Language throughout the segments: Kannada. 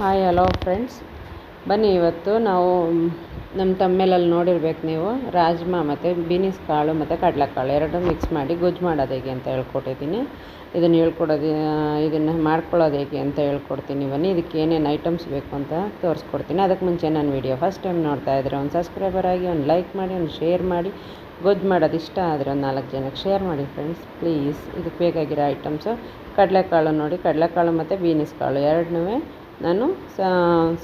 ಹಾಯ್ ಹಲೋ ಫ್ರೆಂಡ್ಸ್ ಬನ್ನಿ, ಇವತ್ತು ನಾವು ನಮ್ಮ ತಮ್ಮೇಲಲ್ಲಿ ನೋಡಿರ್ಬೇಕು ನೀವು, ರಾಜ್ಮಾ ಮತ್ತು ಬೀನಿಸ್ ಕಾಳು ಮತ್ತು ಕಡಲೆಕಾಳು ಎರಡು ಮಿಕ್ಸ್ ಮಾಡಿ ಗೊಜ್ಜು ಮಾಡೋದು ಹೇಗೆ ಅಂತ ಹೇಳ್ಕೊಟ್ಟಿದ್ದೀನಿ. ಇದನ್ನು ಹೇಳ್ಕೊಡೋದು ಇದನ್ನು ಮಾಡ್ಕೊಳ್ಳೋದು ಹೇಗೆ ಅಂತ ಹೇಳ್ಕೊಡ್ತೀನಿ. ಬನ್ನಿ, ಇದಕ್ಕೆ ಏನೇನು ಐಟಮ್ಸ್ ಬೇಕು ಅಂತ ತೋರಿಸ್ಕೊಡ್ತೀನಿ. ಅದಕ್ಕೆ ಮುಂಚೆ ನನ್ನ ವೀಡಿಯೋ ಫಸ್ಟ್ ಟೈಮ್ ನೋಡ್ತಾ ಇದ್ದರೆ ಒಂದು ಸಬ್ಸ್ಕ್ರೈಬರ್ ಆಗಿ, ಒಂದು ಲೈಕ್ ಮಾಡಿ, ಒಂದು ಶೇರ್ ಮಾಡಿ. ಗೊಜ್ಜು ಮಾಡೋದು ಇಷ್ಟ ಆದರೆ ಒಂದು ನಾಲ್ಕು ಜನಕ್ಕೆ ಶೇರ್ ಮಾಡಿ ಫ್ರೆಂಡ್ಸ್ ಪ್ಲೀಸ್ ಇದಕ್ಕೆ ಬೇಕಾಗಿರೋ ಐಟಮ್ಸು ಕಡಲೆಕಾಳು ನೋಡಿ, ಕಡಲೆಕಾಳು ಮತ್ತು ಬೀನಿಸ್ ಕಾಳು ಎರಡನ್ನೂ ನಾನು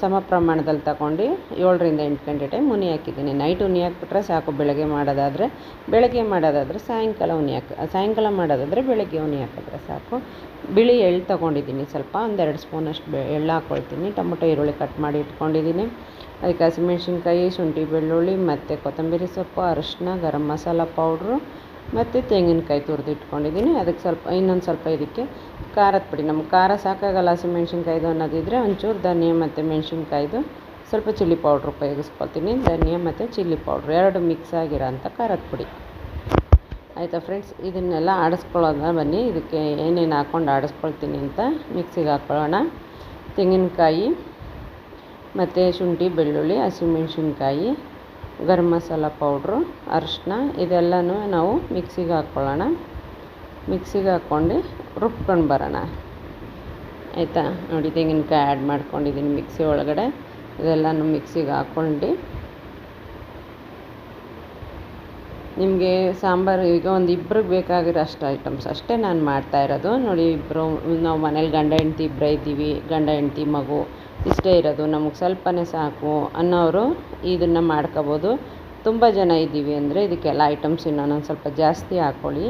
ಸಮ ಪ್ರಮಾಣದಲ್ಲಿ ತಗೊಂಡು ಏಳರಿಂದ ಎಂಟು ಗಂಟೆ ಟೈಮ್ ಉನಿ ಹಾಕಿದ್ದೀನಿ. ನೈಟ್ ಉನಿ ಹಾಕ್ಬಿಟ್ರೆ ಸಾಕು, ಬೆಳಗ್ಗೆ ಮಾಡೋದಾದರೆ. ಬೆಳಗ್ಗೆ ಮಾಡೋದಾದರೆ ಸಾಯಂಕಾಲ ಉನಿ ಹಾಕಿ, ಸಾಯಂಕಾಲ ಮಾಡೋದಾದರೆ ಬೆಳಗ್ಗೆ ಉನಿ ಹಾಕಿದ್ರೆ ಸಾಕು. ಬಿಳಿ ಎಳ್ಳು ತೊಗೊಂಡಿದ್ದೀನಿ ಸ್ವಲ್ಪ, ಒಂದೆರಡು ಸ್ಪೂನಷ್ಟು ಬೆ, ಎಳ್ಳು ಹಾಕ್ಕೊಳ್ತೀನಿ ಟೊಮೊಟೊ, ಈರುಳ್ಳಿ ಕಟ್ ಮಾಡಿ ಇಟ್ಕೊಂಡಿದ್ದೀನಿ. ಅದಕ್ಕೆ ಹಸಿಮೆಣ್ಸಿನ್ಕಾಯಿ ಶುಂಠಿ ಬೆಳ್ಳುಳ್ಳಿ, ಮತ್ತು ಕೊತ್ತಂಬರಿ ಸೊಪ್ಪು, ಅರಿಶಿನ, ಗರಂ ಮಸಾಲ ಪೌಡ್ರು ಮತ್ತು ತೆಂಗಿನಕಾಯಿ ತುರಿದು ಇಟ್ಕೊಂಡಿದ್ದೀನಿ. ಅದಕ್ಕೆ ಸ್ವಲ್ಪ, ಇನ್ನೊಂದು ಸ್ವಲ್ಪ ಇದಕ್ಕೆ ಖಾರದ ಪುಡಿ. ನಮ್ಗೆ ಖಾರ ಸಾಕಾಗಲ್ಲ ಹಸಿಮೆಣ್ಸಿನ್ಕಾಯ್ದು ಅನ್ನೋದಿದ್ದರೆ ಒಂಚೂರು ಧನಿಯಾ ಮತ್ತು ಮೆಣಸಿನ್ಕಾಯ್ದು ಸ್ವಲ್ಪ ಚಿಲ್ಲಿ ಪೌಡ್ರ್ ಉಪಯೋಗಿಸ್ಕೊಳ್ತೀನಿ. ಧನಿಯಾ ಮತ್ತು ಚಿಲ್ಲಿ ಪೌಡ್ರ್ ಎರಡು ಮಿಕ್ಸ್ ಆಗಿರೋಂಥ ಖಾರದ ಪುಡಿ. ಆಯಿತಾ ಫ್ರೆಂಡ್ಸ್? ಇದನ್ನೆಲ್ಲ ಆಡಿಸ್ಕೊಳ್ಳೋದ ಬನ್ನಿ. ಇದಕ್ಕೆ ಏನೇನು ಹಾಕ್ಕೊಂಡು ಆಡಿಸ್ಕೊಳ್ತೀನಿ ಅಂತ ಮಿಕ್ಸಿಗೆ ಹಾಕ್ಕೊಳ್ಳೋಣ. ತೆಂಗಿನಕಾಯಿ ಮತ್ತು ಶುಂಠಿ, ಬೆಳ್ಳುಳ್ಳಿ ಹಸಿಮೆಣ್ಸಿನ್ಕಾಯಿ ಗರಂ ಮಸಾಲ ಪೌಡ್ರು, ಅರಿಶಿನ, ಇದೆಲ್ಲನೂ ನಾವು ಮಿಕ್ಸಿಗೆ ಹಾಕ್ಕೊಳ್ಳೋಣ. ಮಿಕ್ಸಿಗೆ ಹಾಕ್ಕೊಂಡು ರುಬ್ಕೊಂಡು ಬರೋಣ. ಆಯಿತಾ? ನೋಡಿ, ತೆಂಗಿನಕಾಯಿ ಆ್ಯಡ್ ಮಾಡ್ಕೊಂಡಿದ್ದೀನಿ ಮಿಕ್ಸಿ ಒಳಗಡೆ. ಇದೆಲ್ಲನೂ ಮಿಕ್ಸಿಗೆ ಹಾಕ್ಕೊಂಡು. ನಿಮಗೆ ಸಾಂಬಾರು, ಈಗ ಒಂದು ಇಬ್ರಿಗೆ ಬೇಕಾಗಿರೋ ಅಷ್ಟು ಐಟಮ್ಸ್ ಅಷ್ಟೇ ನಾನು ಮಾಡ್ತಾ ಇರೋದು. ನೋಡಿ ಇಬ್ಬರು ನಾವು ಮನೇಲಿ ಗಂಡ ಹೆಂಡ್ತಿ ಇಬ್ಬರೇ ಇದ್ದೀವಿ. ಗಂಡ ಹೆಂಡ್ತಿ ಮಗು. ಇಷ್ಟೇ ಇರೋದು, ನಮಗೆ ಸ್ವಲ್ಪನೇ ಸಾಕು ಅನ್ನೋರು ಇದನ್ನು ಮಾಡ್ಕೋಬೋದು. ತುಂಬ ಜನ ಇದ್ದೀವಿ ಅಂದರೆ ಇದಕ್ಕೆಲ್ಲ ಐಟಮ್ಸ್ ಇನ್ನೊಂದು ಸ್ವಲ್ಪ ಜಾಸ್ತಿ ಹಾಕ್ಕೊಳ್ಳಿ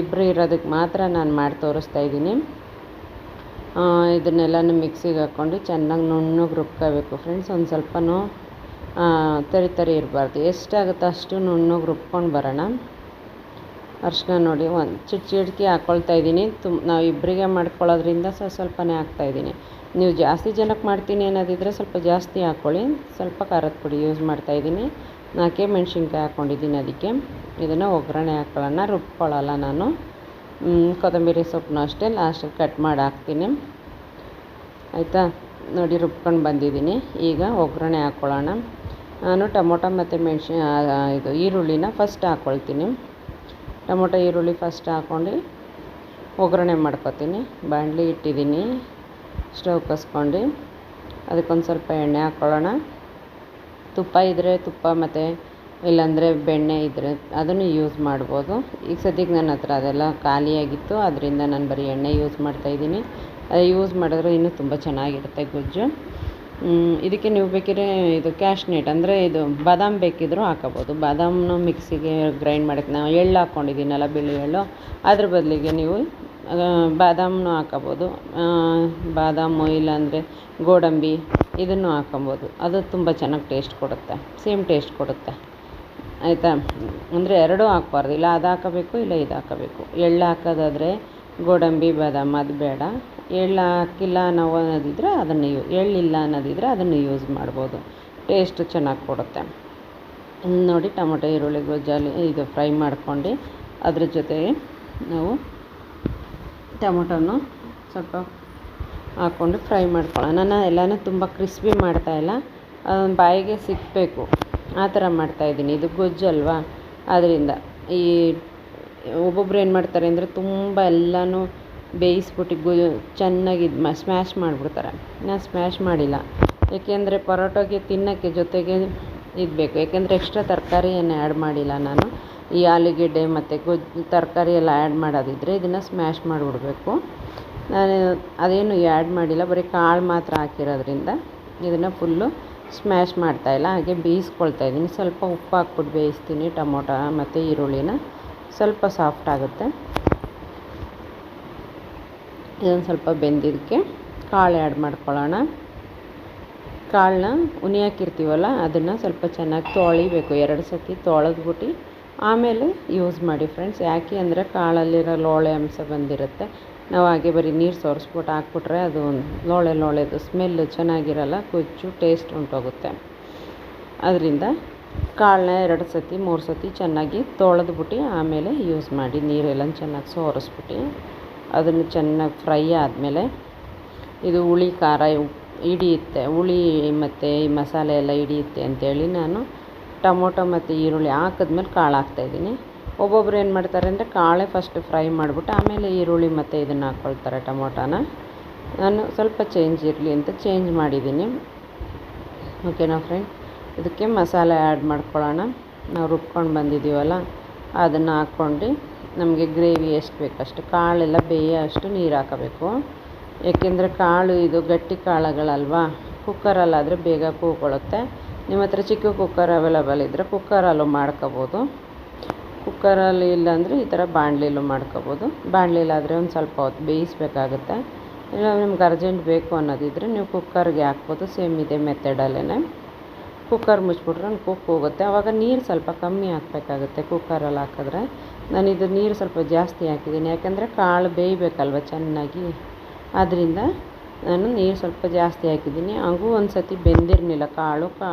ಇಬ್ಬರು ಇರೋದಕ್ಕೆ ಮಾತ್ರ ನಾನು ಮಾಡಿ ತೋರಿಸ್ತಾ ಇದ್ದೀನಿ. ಇದನ್ನೆಲ್ಲನೂ ಮಿಕ್ಸಿಗೆ ಹಾಕ್ಕೊಂಡು ಚೆನ್ನಾಗಿ ನುಣ್ಣಗೆ ರುಬ್ಕೋಬೇಕು ಫ್ರೆಂಡ್ಸ್ ಒಂದು ಸ್ವಲ್ಪನೂ ತರಿ ತರಿ ಇರಬಾರ್ದು. ಎಷ್ಟಾಗುತ್ತೋ ಅಷ್ಟು ನುಣ್ಣಗೆ ರುಬ್ಕೊಂಡು ಬರೋಣ. ಅರ್ಶಿನ ನೋಡಿ, ಒಂದು ಚಿಟ್ ಚಿಟ್ಕಿ ಹಾಕ್ಕೊಳ್ತಾ ಇದ್ದೀನಿ. ತುಂಬ ನಾವು ಇಬ್ಬರಿಗೆ ಮಾಡ್ಕೊಳ್ಳೋದ್ರಿಂದ ಸ್ವಲ್ಪ ಸ್ವಲ್ಪನೇ ಹಾಕ್ತಾಯಿದ್ದೀನಿ ನೀವು ಜಾಸ್ತಿ ಜನಕ್ಕೆ ಮಾಡ್ತೀನಿ ಅನ್ನೋದಿದ್ದರೆ ಸ್ವಲ್ಪ ಜಾಸ್ತಿ ಹಾಕ್ಕೊಳ್ಳಿ. ಸ್ವಲ್ಪ ಖಾರದ ಪುಡಿ ಯೂಸ್ ಮಾಡ್ತಾಯಿದ್ದೀನಿ ನಾಲ್ಕೇ ಮೆಣಸಿನ್ಕಾಯಿ ಹಾಕ್ಕೊಂಡಿದ್ದೀನಿ ಅದಕ್ಕೆ. ಇದನ್ನು ಒಗ್ಗರಣೆ ಹಾಕ್ಕೊಳ್ಳೋಣ ರುಬ್ಕೊಳ್ಳಲ್ಲ ನಾನು. ಕೊತ್ತಂಬರಿ ಸೊಪ್ಪನ್ನು ಅಷ್ಟೇ ಲಾಸ್ಟಲ್ಲಿ ಕಟ್ ಮಾಡಿ ಹಾಕ್ತೀನಿ. ಆಯಿತಾ? ನೋಡಿ, ರುಬ್ಕೊಂಡು ಬಂದಿದ್ದೀನಿ. ಈಗ ಒಗ್ಗರಣೆ ಹಾಕ್ಕೊಳ್ಳೋಣ. ನಾನು ಟೊಮೊಟೊ ಮತ್ತು ಮೆಣಸಿನ ಇದು ಈರುಳ್ಳಿನ ಫಸ್ಟ್ ಹಾಕ್ಕೊಳ್ತೀನಿ. ಟೊಮೊಟೊ ಈರುಳ್ಳಿ ಫಸ್ಟ್ ಹಾಕ್ಕೊಂಡು ಒಗ್ಗರಣೆ ಮಾಡ್ಕೊತೀನಿ. ಬಾಣಲಿ ಇಟ್ಟಿದ್ದೀನಿ. ಸ್ಟವ್ ಕಸ್ಕೊಂಡು ಅದಕ್ಕೊಂದು ಸ್ವಲ್ಪ ಎಣ್ಣೆ ಹಾಕ್ಕೊಳ್ಳೋಣ. ತುಪ್ಪ ಇದ್ದರೆ ತುಪ್ಪ ಮತ್ತು ಇಲ್ಲಾಂದರೆ ಬೆಣ್ಣೆ ಇದ್ದರೆ ಅದನ್ನು ಯೂಸ್ ಮಾಡ್ಬೋದು. ಈಗ ಸದ್ಯಕ್ಕೆ ನನ್ನ ಹತ್ರ ಅದೆಲ್ಲ ಖಾಲಿಯಾಗಿತ್ತು ಅದರಿಂದ ನಾನು ಬರೀ ಎಣ್ಣೆ ಯೂಸ್ ಮಾಡ್ತಾಯಿದ್ದೀನಿ ಅದು ಯೂಸ್ ಮಾಡಿದ್ರೆ ಇನ್ನೂ ತುಂಬ ಚೆನ್ನಾಗಿರುತ್ತೆ ಗೊಜ್ಜು. ಇದಕ್ಕೆ ನೀವು ಬೇಕಿದ್ರೆ ಇದು ಕ್ಯಾಶ್ನೇಟ್ ಅಂದರೆ ಇದು ಬಾದಾಮ್ ಬೇಕಿದ್ದರೂ ಹಾಕೋಬೋದು. ಬಾದಾಮನ್ನು ಮಿಕ್ಸಿಗೆ ಗ್ರೈಂಡ್ ಮಾಡೋಕ್ಕೆ ನಾವು ಎಳ್ಳು ಹಾಕ್ಕೊಂಡಿದ್ದೀನಲ್ಲ ಬಿಳಿ ಎಳ್ಳು. ಅದ್ರ ಬದಲಿಗೆ ನೀವು ಬಾದಾಮನ್ನು ಹಾಕೋಬೋದು. ಬಾದಾಮು ಇಲ್ಲಾಂದರೆ ಗೋಡಂಬಿ ಇದನ್ನು ಹಾಕೊಬೋದು. ಅದು ತುಂಬ ಚೆನ್ನಾಗಿ ಟೇಸ್ಟ್ ಕೊಡುತ್ತೆ. ಸೇಮ್ ಟೇಸ್ಟ್ ಕೊಡುತ್ತೆ. ಆಯಿತಾ? ಅಂದರೆ ಎರಡೂ ಹಾಕ್ಬಾರ್ದು. ಇಲ್ಲ ಅದು ಹಾಕಬೇಕು, ಇಲ್ಲ ಇದು ಹಾಕಬೇಕು. ಎಳ್ಳು ಹಾಕೋದಾದರೆ ಗೋಡಂಬಿ, ಬಾದಾಮಿ, ಅದು ಬೇಡ. ಎಳ್ಳು ಹಾಕಿಲ್ಲ ನಾವು ಅನ್ನೋದಿದ್ರೆ ಅದನ್ನು ಯೂ, ಎಳ್ಳಿಲ್ಲ ಅನ್ನೋದಿದ್ರೆ ಅದನ್ನು ಯೂಸ್ ಮಾಡ್ಬೋದು. ಟೇಸ್ಟ್ ಚೆನ್ನಾಗಿ ಕೊಡುತ್ತೆ. ನೋಡಿ, ಟೊಮೊಟೊ, ಈರುಳ್ಳಿ ಗೊಜ್ಜಲ್ಲಿ ಇದು ಫ್ರೈ ಮಾಡ್ಕೊಂಡು ಅದ್ರ ಜೊತೆಗೆ ನಾವು ಟೊಮೊಟೊನು ಸ್ವಲ್ಪ ಹಾಕ್ಕೊಂಡು ಫ್ರೈ ಮಾಡ್ಕೊಳ್ಳೋಣ. ನಾನು ಎಲ್ಲನೂ ತುಂಬ ಕ್ರಿಸ್ಪಿ ಮಾಡ್ತಾಯಿಲ್ಲ ಬಾಯಿಗೆ ಸಿಕ್ಕಬೇಕು ಆ ಥರ ಮಾಡ್ತಾಯಿದ್ದೀನಿ ಇದು ಗೊಜ್ಜಲ್ವಾ ಅದರಿಂದ ಈ ಒಬ್ಬೊಬ್ರು ಏನು ಮಾಡ್ತಾರೆ ಅಂದರೆ ತುಂಬ ಎಲ್ಲನೂ ಬೇಯಿಸ್ಬಿಟ್ಟು ಗು ಚೆನ್ನಾಗಿ ಇದು ಮಾ ಸ್ಮ್ಯಾಶ್ ಮಾಡಿಬಿಡ್ತಾರೆ. ನಾನು ಸ್ಮ್ಯಾಶ್ ಮಾಡಿಲ್ಲ. ಏಕೆಂದರೆ ಪರೋಟೋಗೆ ತಿನ್ನೋಕ್ಕೆ ಜೊತೆಗೆ ಇದು ಬೇಕು ಏಕೆಂದರೆ ಎಕ್ಸ್ಟ್ರಾ ತರಕಾರಿ ಏನು ಆ್ಯಡ್ ಮಾಡಿಲ್ಲ ನಾನು. ಈ ಆಲೂಗೆಡ್ಡೆ ಮತ್ತು ಗೊಜ್ಜು ತರಕಾರಿ ಎಲ್ಲ ಆ್ಯಡ್ ಮಾಡೋದಿದ್ದರೆ ಇದನ್ನು ಸ್ಮ್ಯಾಶ್ ಮಾಡಿಬಿಡ್ಬೇಕು. ನಾನು ಅದೇನು ಆ್ಯಡ್ ಮಾಡಿಲ್ಲ. ಬರೀ ಕಾಳು ಮಾತ್ರ ಹಾಕಿರೋದ್ರಿಂದ ಇದನ್ನು ಫುಲ್ಲು ಸ್ಮ್ಯಾಶ್ ಮಾಡ್ತಾಯಿಲ್ಲ ಹಾಗೆ ಬೇಯಿಸ್ಕೊಳ್ತಾ ಇದ್ದೀನಿ. ಸ್ವಲ್ಪ ಉಪ್ಪು ಹಾಕ್ಬಿಟ್ಟು ಬೇಯಿಸ್ತೀನಿ. ಟೊಮೊಟೊ ಮತ್ತು ಈರುಳ್ಳಿನ. ಸ್ವಲ್ಪ ಸಾಫ್ಟ್ ಆಗುತ್ತೆ. ಇದೊಂದು ಸ್ವಲ್ಪ ಬೆಂದಿದ್ದಕ್ಕೆ ಕಾಳು ಆ್ಯಡ್ ಮಾಡ್ಕೊಳ್ಳೋಣ. ಕಾಳನ್ನ ಉನಿ ಹಾಕಿರ್ತೀವಲ್ಲ ಅದನ್ನು ಸ್ವಲ್ಪ ಚೆನ್ನಾಗಿ ತೊಳಿಬೇಕು. ಎರಡು ಸತಿ ತೊಳೆದ್ಬಿಟ್ಟು ಆಮೇಲೆ ಯೂಸ್ ಮಾಡಿ ಫ್ರೆಂಡ್ಸ್ ಯಾಕೆ ಅಂದರೆ ಕಾಳಲ್ಲಿರೋ ಲೋಳೆ ಅಂಶ ಬಂದಿರುತ್ತೆ. ನಾವು ಹಾಗೆ ಬರೀ ನೀರು ಸೋರಿಸ್ಬಿಟ್ಟು ಹಾಕ್ಬಿಟ್ರೆ ಅದು ಲೋಳೆ ಲೋಳೆದು ಸ್ಮೆಲ್ಲು ಚೆನ್ನಾಗಿರಲ್ಲ, ಕೊಚ್ಚು ಟೇಸ್ಟ್ ಉಂಟೋಗುತ್ತೆ. ಅದರಿಂದ ಕಾಳನ್ನ ಎರಡು ಸತಿ, ಮೂರು ಸತಿ ಚೆನ್ನಾಗಿ ತೊಳೆದ್ಬಿಟ್ಟು ಆಮೇಲೆ ಯೂಸ್ ಮಾಡಿ. ನೀರೆಲ್ಲ ಚೆನ್ನಾಗಿ ಸೋರಿಸ್ಬಿಟ್ಟು, ಅದನ್ನು ಚೆನ್ನಾಗಿ ಫ್ರೈ ಆದಮೇಲೆ, ಇದು ಹುಳಿ, ಖಾರ, ಹಿಡಿಯುತ್ತೆ. ಹುಳಿ ಮತ್ತು ಮಸಾಲೆ ಎಲ್ಲ ಹಿಡಿಯುತ್ತೆ ಅಂತೇಳಿ ನಾನು ಟೊಮೊಟೊ ಮತ್ತು ಈರುಳ್ಳಿ ಹಾಕಿದ್ಮೇಲೆ ಕಾಳು ಹಾಕ್ತಾಯಿದ್ದೀನಿ ಒಬ್ಬೊಬ್ರು ಏನು ಮಾಡ್ತಾರೆ ಅಂದರೆ ಕಾಳೆ ಫಸ್ಟ್ ಫ್ರೈ ಮಾಡಿಬಿಟ್ಟು, ಆಮೇಲೆ ಈರುಳ್ಳಿ ಮತ್ತು ಇದನ್ನು ಹಾಕ್ಕೊಳ್ತಾರೆ ಟೊಮೊಟೊನ. ನಾನು ಸ್ವಲ್ಪ ಚೇಂಜ್ ಇರಲಿ ಅಂತ ಚೇಂಜ್ ಮಾಡಿದ್ದೀನಿ. ಓಕೆನಾ ಫ್ರೆಂಡ್ ಇದಕ್ಕೆ ಮಸಾಲೆ ಆ್ಯಡ್ ಮಾಡ್ಕೊಳ್ಳೋಣ. ನಾವು ರುಬ್ಕೊಂಡು ಬಂದಿದ್ದೀವಲ್ಲ, ಅದನ್ನು ಹಾಕ್ಕೊಂಡು ನಮಗೆ ಗ್ರೇವಿ ಎಷ್ಟು ಬೇಕಷ್ಟು ಕಾಳೆಲ್ಲ ಬೇಯೋ ಅಷ್ಟು ನೀರು ಹಾಕಬೇಕು. ಏಕೆಂದರೆ ಕಾಳು ಇದು ಗಟ್ಟಿ ಕಾಳುಗಳಲ್ವಾ, ಕುಕ್ಕರಲ್ಲಾದರೆ ಬೇಗ ಕೂಕೊಳ್ಳುತ್ತೆ. ನಿಮ್ಮ ಹತ್ರ ಚಿಕ್ಕ ಕುಕ್ಕರ್ ಅವೈಲೇಬಲ್ ಇದ್ದರೆ ಕುಕ್ಕರಲ್ಲೂ ಮಾಡ್ಕೋಬೋದು. ಕುಕ್ಕರಲ್ಲಿ ಇಲ್ಲಾಂದರೆ ಈ ಥರ ಬಾಣಲಿಲೂ ಮಾಡ್ಕೋಬೋದು. ಬಾಣಲಿಲಾದರೆ ಒಂದು ಸ್ವಲ್ಪ ಹೊತ್ತು ಬೇಯಿಸ್ಬೇಕಾಗುತ್ತೆ. ಇಲ್ಲ ನಿಮ್ಗೆ ಅರ್ಜೆಂಟ್ ಬೇಕು ಅನ್ನೋದಿದ್ದರೆ ನೀವು ಕುಕ್ಕರ್ಗೆ ಹಾಕ್ಬೋದು, ಸೇಮ್ ಇದೇ ಮೆಥಡಲ್ಲೇ ಕುಕ್ಕರ್ ಮುಚ್ಚಿಬಿಟ್ರೆ ನಾನು ಕುಕ್ ಹೋಗುತ್ತೆ. ಆವಾಗ ನೀರು ಸ್ವಲ್ಪ ಕಮ್ಮಿ ಹಾಕಬೇಕಾಗುತ್ತೆ ಕುಕ್ಕರಲ್ಲಿ ಹಾಕಿದ್ರೆ. ನಾನು ಇದು ನೀರು ಸ್ವಲ್ಪ ಜಾಸ್ತಿ ಹಾಕಿದ್ದೀನಿ. ಯಾಕೆಂದರೆ ಕಾಳು ಬೇಯಬೇಕಲ್ವ ಚೆನ್ನಾಗಿ. ಆದ್ದರಿಂದ ನಾನು ನೀರು ಸ್ವಲ್ಪ ಜಾಸ್ತಿ ಹಾಕಿದ್ದೀನಿ. ಹಾಗೂ ಒಂದು ಸತಿ ಬೆಂದಿರಲಿಲ್ಲ. ಕಾಳು ಕಾ,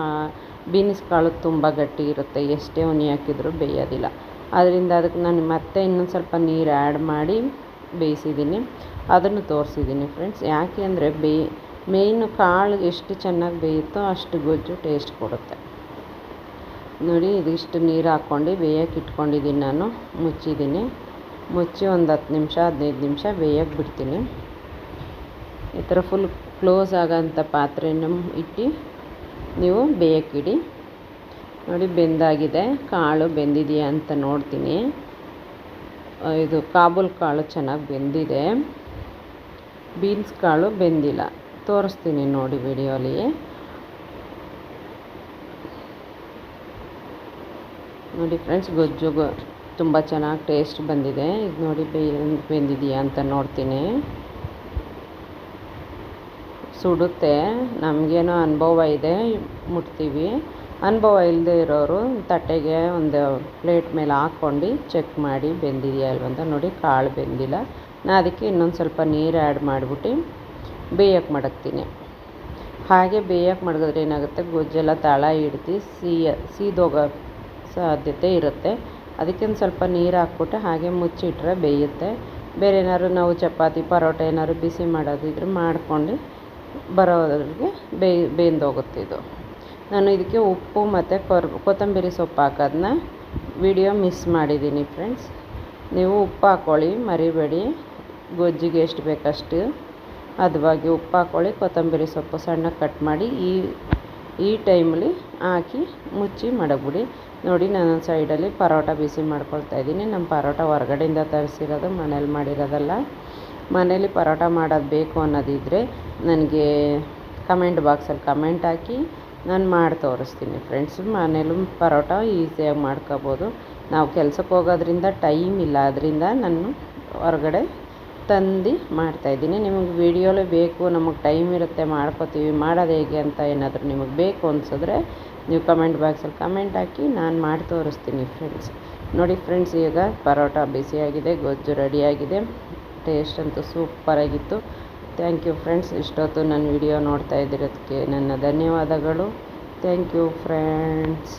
ಬೀನ್ಸ್ ಕಾಳು ತುಂಬ ಗಟ್ಟಿ ಇರುತ್ತೆ. ಎಷ್ಟೇ ಉನಿ ಹಾಕಿದರೂ ಬೇಯೋದಿಲ್ಲ. ಅದರಿಂದ ಅದಕ್ಕೆ ನಾನು ಮತ್ತೆ ಇನ್ನೊಂದು ಸ್ವಲ್ಪ ನೀರು ಆ್ಯಡ್ ಮಾಡಿ ಬೇಯಿಸಿದ್ದೀನಿ. ಅದನ್ನು ತೋರಿಸಿದ್ದೀನಿ ಫ್ರೆಂಡ್ಸ್. ಯಾಕೆ ಅಂದರೆ ಬೇಯ್ ಮೇಯ್ನು ಕಾಳು ಎಷ್ಟು ಚೆನ್ನಾಗಿ ಬೇಯುತ್ತೋ ಅಷ್ಟು ಗೊಜ್ಜು ಟೇಸ್ಟ್ ಕೊಡುತ್ತೆ. ನೋಡಿ, ಇದಿಷ್ಟು ನೀರು ಹಾಕ್ಕೊಂಡು ಬೇಯಕ್ಕೆ ಇಟ್ಕೊಂಡಿದ್ದೀನಿ ನಾನು ಮುಚ್ಚಿದ್ದೀನಿ ಮುಚ್ಚಿ ಒಂದು ಹತ್ತು ನಿಮಿಷ, ಹದಿನೈದು ನಿಮಿಷ ಬೇಯಕ್ಕೆ ಬಿಡ್ತೀನಿ. ಈ ಥರ ಫುಲ್ ಕ್ಲೋಸ್ ಆಗೋಂಥ ಪಾತ್ರೆನ ಇಟ್ಟು ನೀವು ಬೇಯಕ್ಕಿಡಿ ನೋಡಿ, ಬೆಂದಾಗಿದೆ. ಕಾಳು ಬೆಂದಿದೆಯಾ ಅಂತ ನೋಡ್ತೀನಿ. ಇದು ಕಾಬೂಲ್ ಕಾಳು ಚೆನ್ನಾಗಿ ಬೆಂದಿದೆ. ಬೀನ್ಸ್ ಕಾಳು ಬೆಂದಿಲ್ಲ. ತೋರಿಸ್ತೀನಿ ನೋಡಿ ವಿಡಿಯೋಲಿ. ನೋಡಿ ಫ್ರೆಂಡ್ಸ್ ಗೊಜ್ಜು ತುಂಬ ಚೆನ್ನಾಗಿ ಟೇಸ್ಟ್ ಬಂದಿದೆ. ಇದು ನೋಡಿ ಬೆಂದಿದೆಯಾ ಅಂತ ನೋಡ್ತೀನಿ. ಸುಡುತ್ತೆ. ನಮಗೇನೋ ಅನುಭವ ಇದೆ, ಮುಟ್ತೀವಿ. ಅನುಭವ ಇಲ್ಲದೆ ಇರೋರು ತಟ್ಟೆಗೆ ಒಂದು ಪ್ಲೇಟ್ ಮೇಲೆ ಹಾಕ್ಕೊಂಡು ಚೆಕ್ ಮಾಡಿ ಬೆಂದಿದೆಯಾ ಇಲ್ವಂತ ನೋಡಿ ಕಾಳು ಬೆಂದಿಲ್ಲ. ನಾ ಅದಕ್ಕೆ ಇನ್ನೊಂದು ಸ್ವಲ್ಪ ನೀರು ಆ್ಯಡ್ ಮಾಡಿಬಿಟ್ಟು ಬೇಯಕ್ಕೆ ಮಡಗ್ತೀನಿ. ಹಾಗೆ ಬೇಯಕ್ಕೆ ಮಡಗಿದ್ರೆ ಏನಾಗುತ್ತೆ? ಗೊಜ್ಜೆಲ್ಲ ತಾಳ ಹಿಡ್ದು ಸೀಯ ಸೀದೋಗೋ ಸಾಧ್ಯತೆ ಇರುತ್ತೆ. ಅದಕ್ಕೆ ಒಂದು ಸ್ವಲ್ಪ ನೀರು ಹಾಕ್ಬಿಟ್ಟು ಹಾಗೆ ಮುಚ್ಚಿಟ್ರೆ ಬೇಯುತ್ತೆ. ಬೇರೆ ಏನಾದ್ರು ನಾವು ಚಪಾತಿ, ಪರೋಟ ಏನಾದ್ರು ಬಿಸಿ ಮಾಡೋದಿದ್ರೆ ಮಾಡ್ಕೊಂಡು ಬರೋದ್ರಿಗೆ ಬೇಯ್ ಇದು. ನಾನು ಇದಕ್ಕೆ ಉಪ್ಪು ಮತ್ತು ಕೊರ್, ಕೊತ್ತಂಬರಿ ಸೊಪ್ಪು ಹಾಕೋದನ್ನ ವಿಡಿಯೋ ಮಿಸ್ ಮಾಡಿದ್ದೀನಿ ಫ್ರೆಂಡ್ಸ್. ನೀವು ಉಪ್ಪು ಹಾಕ್ಕೊಳ್ಳಿ ಮರಿಬೇಡಿ. ಗೊಜ್ಜಿಗೆ ಎಷ್ಟು ಬೇಕಷ್ಟು. ಹದವಾಗಿ ಉಪ್ಪು ಹಾಕ್ಕೊಳ್ಳಿ ಕೊತ್ತಂಬರಿ ಸೊಪ್ಪು ಸಣ್ಣಗೆ ಕಟ್ ಮಾಡಿ ಈ ಈ ಟೈಮಲ್ಲಿ ಹಾಕಿ ಮುಚ್ಚಿ ಮಡಗ್ಬಿಡಿ. ನೋಡಿ, ನಾನು ಸೈಡಲ್ಲಿ ಪರೋಟ ಬಿಸಿ ಮಾಡ್ಕೊಳ್ತಾ ಇದ್ದೀನಿ. ನಮ್ಮ ಪರೋಟ ಹೊರಗಡೆಯಿಂದ ತರಿಸಿರೋದು, ಮನೇಲಿ ಮಾಡಿರೋದಲ್ಲ. ಮನೇಲಿ ಪರೋಟ ಮಾಡೋದು ಬೇಕು ಅನ್ನೋದಿದ್ದರೆ ನನಗೆ ಕಮೆಂಟ್ ಬಾಕ್ಸಲ್ಲಿ ಕಮೆಂಟ್ ಹಾಕಿ ನಾನು ಮಾಡಿ ತೋರಿಸ್ತೀನಿ ಫ್ರೆಂಡ್ಸ್ ಮನೇಲೂ ಪರೋಟ ಈಸಿಯಾಗಿ ಮಾಡ್ಕೋಬೋದು. ನಾವು ಕೆಲಸಕ್ಕೆ ಹೋಗೋದ್ರಿಂದ ಟೈಮ್ ಇಲ್ಲ ಅದರಿಂದ ನಾನು ಹೊರಗಡೆ ತಂದು ಮಾಡ್ತಾಯಿದ್ದೀನಿ ನಿಮಗೆ ವೀಡಿಯೋಲೇ ಬೇಕು, ನಮಗೆ ಟೈಮ್ ಇರುತ್ತೆ, ಮಾಡ್ಕೋತೀವಿ, ಮಾಡೋದು ಹೇಗೆ ಅಂತ ಏನಾದರೂ ನಿಮಗೆ ಬೇಕು ಅನಿಸಿದ್ರೆ ನೀವು ಕಮೆಂಟ್ ಬಾಕ್ಸಲ್ಲಿ ಕಮೆಂಟ್ ಹಾಕಿ ನಾನು ಮಾಡಿ ತೋರಿಸ್ತೀನಿ ಫ್ರೆಂಡ್ಸ್. ನೋಡಿ ಫ್ರೆಂಡ್ಸ್, ಈಗ ಪರೋಟ ಬಿಸಿಯಾಗಿದೆ, ಗೊಜ್ಜು ರೆಡಿಯಾಗಿದೆ. ಟೇಸ್ಟ್ ಅಂತೂ ಸೂಪರಾಗಿತ್ತು. Thank you friends. ಇಷ್ಟೊತ್ತು ನನ್ನ ವಿಡಿಯೋ ನೋಡ್ತಾ ಇದ್ದಿರೋದಕ್ಕೆ ನನ್ನ ಧನ್ಯವಾದಗಳು. Thank you friends.